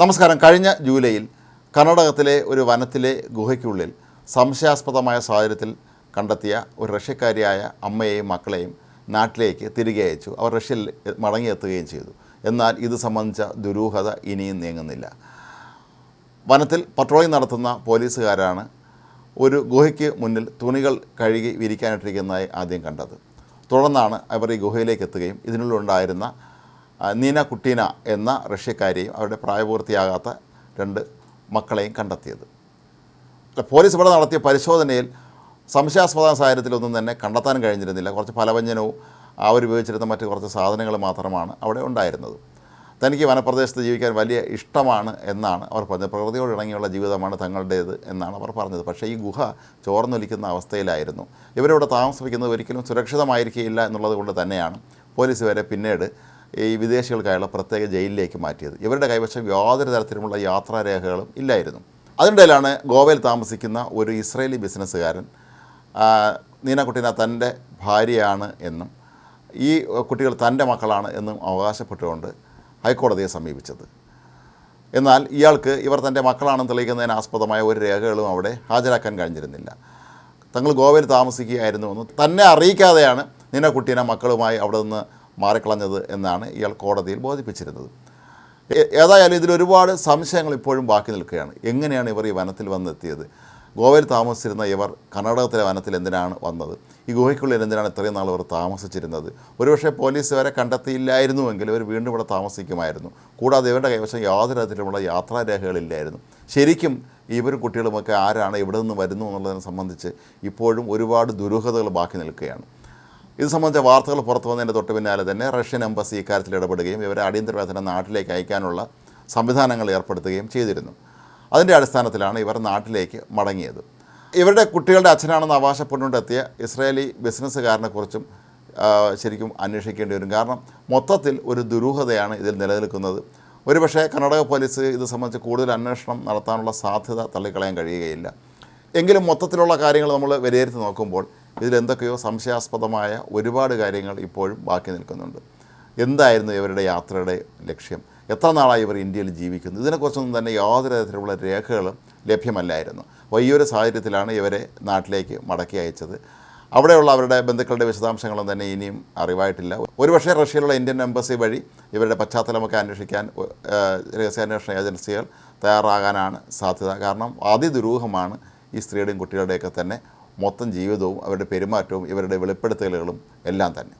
നമസ്കാരം. കഴിഞ്ഞ ജൂലൈയിൽ കർണാടകത്തിലെ ഒരു വനത്തിലെ ഗുഹയ്ക്കുള്ളിൽ സംശയാസ്പദമായ സാഹചര്യത്തിൽ കണ്ടെത്തിയ ഒരു റഷ്യക്കാരിയായ അമ്മയെയും മക്കളെയും നാട്ടിലേക്ക് തിരികെ അയച്ചു. അവർ റഷ്യയിൽ മടങ്ങിയെത്തുകയും ചെയ്തു. എന്നാൽ ഇത് സംബന്ധിച്ച ദുരൂഹത ഇനിയും നീങ്ങുന്നില്ല. വനത്തിൽ പട്രോളിംഗ് നടത്തുന്ന പോലീസുകാരാണ് ഒരു ഗുഹയ്ക്ക് മുന്നിൽ തുണികൾ കഴുകി വിരിക്കാനിട്ടിരിക്കുന്നതായി ആദ്യം കണ്ടത്. തുടർന്നാണ് അവർ ഈ ഗുഹയിലേക്ക് എത്തുകയും ഇതിനുള്ളിലുണ്ടായിരുന്ന നീന കുട്ടീന എന്ന റഷ്യക്കാരെയും അവരുടെ പ്രായപൂർത്തിയാകാത്ത രണ്ട് മക്കളെയും കണ്ടെത്തിയത്. പോലീസ് ഇവിടെ നടത്തിയ പരിശോധനയിൽ സംശയാസ്പദ സാഹചര്യത്തിലൊന്നും തന്നെ കണ്ടെത്താൻ കഴിഞ്ഞിരുന്നില്ല. കുറച്ച് ഫലവ്യഞ്ജനവും അവരുപയോഗിച്ചിരുന്ന മറ്റ് കുറച്ച് സാധനങ്ങൾ മാത്രമാണ് അവിടെ ഉണ്ടായിരുന്നത്. തനിക്ക് വനപ്രദേശത്ത് ജീവിക്കാൻ വലിയ ഇഷ്ടമാണ് എന്നാണ് അവർ പറഞ്ഞത്. പ്രകൃതിയോട് ഇണങ്ങിയുള്ള ജീവിതമാണ് തങ്ങളുടേത് എന്നാണ് അവർ പറഞ്ഞത്. പക്ഷേ ഈ ഗുഹ ചോർന്നൊലിക്കുന്ന അവസ്ഥയിലായിരുന്നു. ഇവരിവിടെ താമസിക്കുന്നത് ഒരിക്കലും സുരക്ഷിതമായിരിക്കില്ല എന്നുള്ളത് കൊണ്ട് തന്നെയാണ് പോലീസ് വരെ പിന്നീട് ഈ വിദേശികൾക്കായുള്ള പ്രത്യേക ജയിലിലേക്ക് മാറ്റിയത്. ഇവരുടെ കൈവശം യാതൊരു തരത്തിലുമുള്ള യാത്രാരേഖകളും ഇല്ലായിരുന്നു. അതിനിടയിലാണ് ഗോവയിൽ താമസിക്കുന്ന ഒരു ഇസ്രയേലി ബിസിനസ്സുകാരൻ നീനക്കുട്ടീന തന്റെ ഭാര്യയാണ് എന്നും ഈ കുട്ടികൾ തന്റെ മക്കളാണ് എന്നും അവകാശപ്പെട്ടുകൊണ്ട് ഹൈക്കോടതിയെ സമീപിച്ചത്. എന്നാൽ ഇയാൾക്ക് ഇവർ തന്റെ മക്കളാണെന്ന് തെളിയിക്കുന്നതിന് ആസ്പദമായ ഒരു രേഖകളും അവിടെ ഹാജരാക്കാൻ കഴിഞ്ഞിരുന്നില്ല. തങ്ങൾ ഗോവയിൽ താമസിക്കുകയായിരുന്നുവെന്ന് തന്നെ അറിയിക്കാതെയാണ് നീനക്കുട്ടീനെ മക്കളുമായി അവിടെ നിന്ന് മാറിക്കളഞ്ഞത് എന്നാണ് ഇയാൾ കോടതിയിൽ ബോധിപ്പിച്ചിരുന്നത്. ഏതായാലും ഇതിൽ ഒരുപാട് സംശയങ്ങൾ ഇപ്പോഴും ബാക്കി നിൽക്കുകയാണ്. എങ്ങനെയാണ് ഇവർ ഈ വനത്തിൽ വന്നെത്തിയത്? ഗോവയിൽ താമസിച്ചിരുന്ന ഇവർ കർണാടകത്തിലെ വനത്തിൽ എന്തിനാണ് വന്നത്? ഈ ഗുഹയ്ക്കുള്ളിൽ എന്തിനാണ് ഇത്രയും നാൾ ഇവർ താമസിച്ചിരുന്നത്? ഒരുപക്ഷെ പോലീസ് വരെ കണ്ടെത്തിയില്ലായിരുന്നുവെങ്കിൽ ഇവർ വീണ്ടും ഇവിടെ താമസിക്കുമായിരുന്നു. കൂടാതെ ഇവരുടെ കൈവശം യാതൊരു തരത്തിലുമുള്ള യാത്രാരേഖകളില്ലായിരുന്നു. ശരിക്കും ഇവരും കുട്ടികളുമൊക്കെ ആരാണ് ഇവിടെ നിന്ന് വരുന്നു എന്നുള്ളതിനെ സംബന്ധിച്ച് ഇപ്പോഴും ഒരുപാട് ദുരൂഹതകൾ ബാക്കി നിൽക്കുകയാണ്. ഇത് സംബന്ധിച്ച വാർത്തകൾ പുറത്തു വന്നതിന്റെ തൊട്ട് പിന്നാലെ തന്നെ റഷ്യൻ എംബസി ഇക്കാര്യത്തിൽ ഇടപെടുകയും ഇവരെ അടിയന്തരവേതനം നാട്ടിലേക്ക് അയക്കാനുള്ള സംവിധാനങ്ങൾ ഏർപ്പെടുത്തുകയും ചെയ്തിരുന്നു. അതിന്റെ അടിസ്ഥാനത്തിലാണ് ഇവർ നാട്ടിലേക്ക് മടങ്ങിയത്. ഇവരുടെ കുട്ടികളുടെ അച്ഛനാണെന്ന് അവകാശപ്പെട്ടുകൊണ്ടെത്തിയ ഇസ്രായേലി ബിസിനസ്സുകാരനെക്കുറിച്ചും ശരിക്കും അന്വേഷിക്കേണ്ടി വരും. കാരണം മൊത്തത്തിൽ ഒരു ദുരൂഹതയാണ് ഇതിൽ നിലനിൽക്കുന്നത്. ഒരുപക്ഷെ കർണാടക പോലീസ് ഇത് സംബന്ധിച്ച് കൂടുതൽ അന്വേഷണം നടത്താനുള്ള സാധ്യത തള്ളിക്കളയാൻ കഴിയുകയില്ല. എങ്കിലും മൊത്തത്തിലുള്ള കാര്യങ്ങൾ നമ്മൾ വിലയിരുത്തി നോക്കുമ്പോൾ ഇതിലെന്തൊക്കെയോ സംശയാസ്പദമായ ഒരുപാട് കാര്യങ്ങൾ ഇപ്പോഴും ബാക്കി നിൽക്കുന്നുണ്ട്. എന്തായിരുന്നു ഇവരുടെ യാത്രയുടെ ലക്ഷ്യം? എത്ര നാളായി ഇവർ ഇന്ത്യയിൽ ജീവിക്കുന്നു? ഇതിനെക്കുറിച്ചൊന്നും തന്നെ യാതൊരു തരത്തിലുള്ള രേഖകളും ലഭ്യമല്ലായിരുന്നു. അപ്പോൾ ഈ ഒരു സാഹചര്യത്തിലാണ് ഇവരെ നാട്ടിലേക്ക് മടക്കി അയച്ചത്. അവിടെയുള്ള അവരുടെ ബന്ധുക്കളുടെ വിശദാംശങ്ങളും തന്നെ ഇനിയും അറിവായിട്ടില്ല. ഒരുപക്ഷേ റഷ്യയിലുള്ള ഇന്ത്യൻ എംബസി വഴി ഇവരുടെ പശ്ചാത്തലമൊക്കെ അന്വേഷിക്കാൻ രഹസ്യാന്വേഷണ ഏജൻസികൾ തയ്യാറാകാനാണ് സാധ്യത. കാരണം അതിദുരൂഹമാണ് ഈ സ്ത്രീയുടെയും കുട്ടികളുടെയൊക്കെ തന്നെ മൊത്തം ജീവിതവും അവരുടെ പെരുമാറ്റവും ഇവരുടെ വെളിപ്പെടുത്തലുകളും എല്ലാം തന്നെ.